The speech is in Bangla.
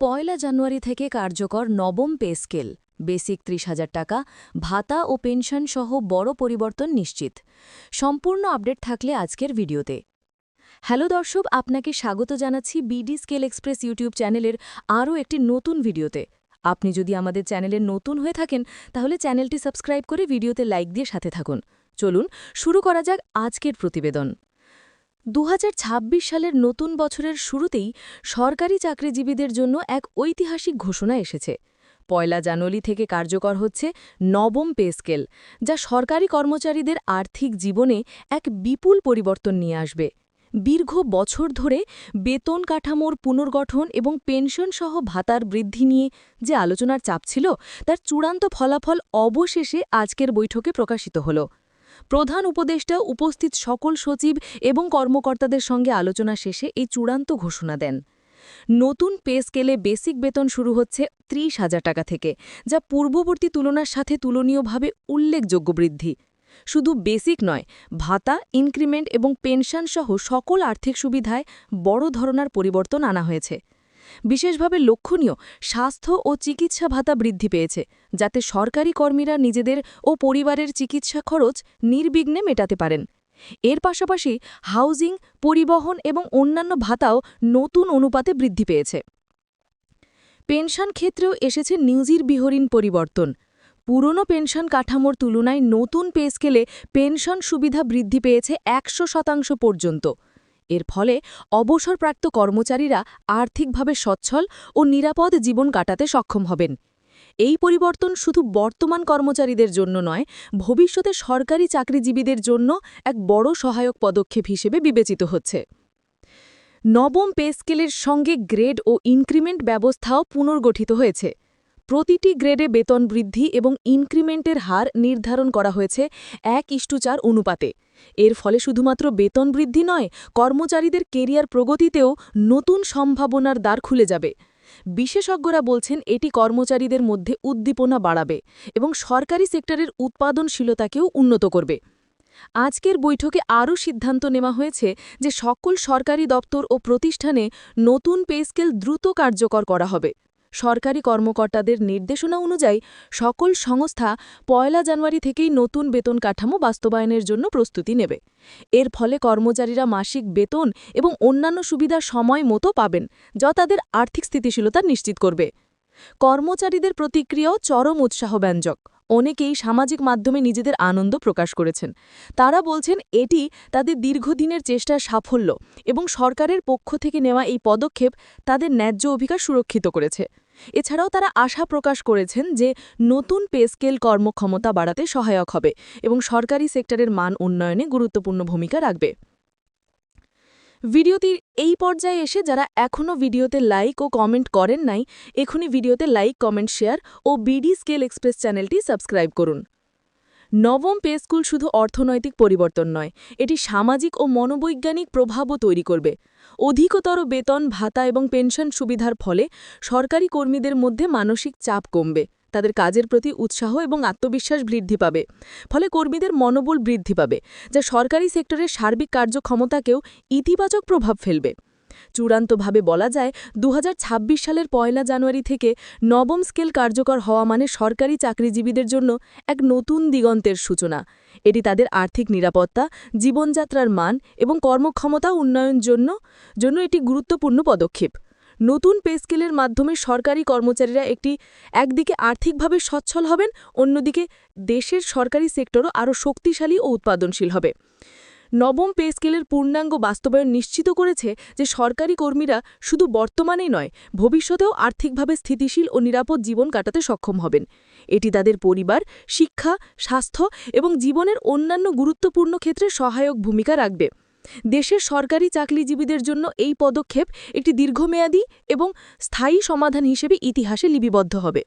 পয়লা জানুয়ারি থেকে কার্যকর নবম পে স্কেল। বেসিক ত্রিশ হাজার টাকা, ভাতা ও পেনশন সহ বড় পরিবর্তন নিশ্চিত। সম্পূর্ণ আপডেট থাকলে আজকের ভিডিওতে। হ্যালো দর্শক, আপনাকে স্বাগত জানাচ্ছি বিডি স্কেল এক্সপ্রেস ইউটিউব চ্যানেলের আরও একটি নতুন ভিডিওতে। আপনি যদি আমাদের চ্যানেলের নতুন হয়ে থাকেন, তাহলে চ্যানেলটি সাবস্ক্রাইব করে ভিডিওতে লাইক দিয়ে সাথে থাকুন। চলুন, শুরু করা যাক আজকের প্রতিবেদন। দু হাজার ছাব্বিশ সালের নতুন বছরের শুরুতেই সরকারি চাকরিজীবীদের জন্য এক ঐতিহাসিক ঘোষণা এসেছে। পয়লা জানুয়ারি থেকে কার্যকর হচ্ছে নবম পে স্কেল, যা সরকারি কর্মচারীদের আর্থিক জীবনে এক বিপুল পরিবর্তন নিয়ে আসবে। দীর্ঘ বছর ধরে বেতন কাঠামোর পুনর্গঠন এবং পেনশন সহ ভাতার বৃদ্ধি নিয়ে যে আলোচনার চাপ ছিল, তার চূড়ান্ত ফলাফল অবশেষে আজকের বৈঠকে প্রকাশিত হলো। প্রধান উপদেষ্টা, উপস্থিত সকল সচিব এবং কর্মকর্তাদের সঙ্গে আলোচনা শেষে এই চূড়ান্ত ঘোষণা দেন। নতুন পে স্কেলে বেসিক বেতন শুরু হচ্ছে ত্রিশ হাজার টাকা থেকে, যা পূর্ববর্তী তুলনার সাথে তুলনীয়ভাবে উল্লেখযোগ্য বৃদ্ধি। শুধু বেসিক নয়, ভাতা, ইনক্রিমেন্ট এবং পেনশন সহ সকল আর্থিক সুবিধায় বড় ধরনের পরিবর্তন আনা হয়েছে। বিশেষভাবে লক্ষণীয় স্বাস্থ্য ও চিকিৎসা ভাতা বৃদ্ধি পেয়েছে, যাতে সরকারি কর্মীরা নিজেদের ও পরিবারের চিকিৎসা খরচ নির্বিঘ্নে মেটাতে পারেন। এর পাশাপাশি হাউজিং, পরিবহন এবং অন্যান্য ভাতাও নতুন অনুপাতে বৃদ্ধি পেয়েছে। পেনশন ক্ষেত্রেও এসেছে নিউজির বিহরীন পরিবর্তন। পুরনো পেনশন কাঠামোর তুলনায় নতুন পে স্কেলে পেনশন সুবিধা বৃদ্ধি পেয়েছে একশো শতাংশ পর্যন্ত। এর ফলে অবসরপ্রাপ্ত কর্মচারীরা আর্থিকভাবে সচ্ছল ও নিরাপদ জীবন কাটাতে সক্ষম হবেন। এই পরিবর্তন শুধু বর্তমান কর্মচারীদের জন্য নয়, ভবিষ্যতে সরকারি চাকরিজীবীদের জন্য এক বড় সহায়ক পদক্ষেপ হিসেবে বিবেচিত হচ্ছে। নবম পে স্কেলের সঙ্গে গ্রেড ও ইনক্রিমেন্ট ব্যবস্থাও পুনর্গঠিত হয়েছে। প্রতিটি গ্রেডে বেতন বৃদ্ধি এবং ইনক্রিমেন্টের হার নির্ধারণ করা হয়েছে এক ইষ্টু চার অনুপাতে। এর ফলে শুধুমাত্র বেতন বৃদ্ধি নয়, কর্মচারীদের কেরিয়ার প্রগতিতেও নতুন সম্ভাবনার দ্বার খুলে যাবে। বিশেষজ্ঞরা বলছেন এটি কর্মচারীদের মধ্যে উদ্দীপনা বাড়াবে এবং সরকারি সেক্টরের উৎপাদনশীলতাকেও উন্নত করবে। আজকের বৈঠকে আরও সিদ্ধান্ত নেওয়া হয়েছে যে সকল সরকারি দপ্তর ও প্রতিষ্ঠানে নতুন পে স্কেল দ্রুত কার্যকর করা হবে। সরকারি কর্মকর্তাদের নির্দেশনা অনুযায়ী সকল সংস্থা পয়লা জানুয়ারি থেকেই নতুন বেতন কাঠামো বাস্তবায়নের জন্য প্রস্তুতি নেবে। এর ফলে কর্মচারীরা মাসিক বেতন এবং অন্যান্য সুবিধা সময় মতো পাবেন, যা তাদের আর্থিক স্থিতিশীলতা নিশ্চিত করবে। কর্মচারীদের প্রতিক্রিয়াও চরম উৎসাহব্যঞ্জক। অনেকেই সামাজিক মাধ্যমে নিজেদের আনন্দ প্রকাশ করেছেন। তারা বলছেন, এটি তাদের দীর্ঘদিনের চেষ্টার সাফল্য এবং সরকারের পক্ষ থেকে নেওয়া এই পদক্ষেপ তাদের ন্যায্য অধিকার সুরক্ষিত করেছে। এছাড়াও তারা আশা প্রকাশ করেছেন যে নতুন পে স্কেল কর্মক্ষমতা বাড়াতে সহায়ক হবে এবং সরকারি সেক্টরের মান উন্নয়নে গুরুত্বপূর্ণ ভূমিকা রাখবে। ভিডিওটির এই পর্যায়ে এসে যারা এখনও ভিডিওতে লাইক ও কমেন্ট করেন নাই, এখনই ভিডিওতে লাইক, কমেন্ট, শেয়ার ও বিডি স্কেল এক্সপ্রেস চ্যানেলটি সাবস্ক্রাইব করুন। নবম পে স্কুল শুধু অর্থনৈতিক পরিবর্তন নয়, এটি সামাজিক ও মনোবৈজ্ঞানিক প্রভাবও তৈরি করবে। অধিকতর বেতন, ভাতা এবং পেনশন সুবিধার ফলে সরকারি কর্মীদের মধ্যে মানসিক চাপ কমবে, তাদের কাজের প্রতি উৎসাহ এবং আত্মবিশ্বাস বৃদ্ধি পাবে, ফলে কর্মীদের মনোবল বৃদ্ধি পাবে, যা সরকারি সেক্টরের সার্বিক কার্যক্ষমতাকেও ইতিবাচক প্রভাব ফেলবে। চূড়ান্তভাবে বলা যায় দু হাজার ছাব্বিশ সালের পয়লা জানুয়ারি থেকে নবম স্কেল কার্যকর হওয়া মানে সরকারি চাকরিজীবীদের জন্য এক নতুন দিগন্তের সূচনা। এটি তাদের আর্থিক নিরাপত্তা, জীবনযাত্রার মান এবং কর্মক্ষমতা উন্নয়ন জন্য জন্য এটি গুরুত্বপূর্ণ পদক্ষেপ। নতুন পে স্কেলের মাধ্যমে সরকারি কর্মচারীরা একটি একদিকে আর্থিকভাবে সচ্ছল হবেন, অন্যদিকে দেশের সরকারি সেক্টরও আরও শক্তিশালী ও উৎপাদনশীল হবে। নবম পে স্কেলের পূর্ণাঙ্গ বাস্তবায়ন নিশ্চিত করেছে যে সরকারি কর্মীরা শুধু বর্তমানেই নয়, ভবিষ্যতেও আর্থিকভাবে স্থিতিশীল ও নিরাপদ জীবন কাটাতে সক্ষম হবেন। এটি তাদের পরিবার, শিক্ষা, স্বাস্থ্য এবং জীবনের অন্যান্য গুরুত্বপূর্ণ ক্ষেত্রে সহায়ক ভূমিকা রাখবে। দেশের সরকারি চাকরিজীবীদের জন্য এই পদক্ষেপ একটি দীর্ঘমেয়াদী এবং স্থায়ী সমাধান হিসেবে ইতিহাসে লিপিবদ্ধ হবে।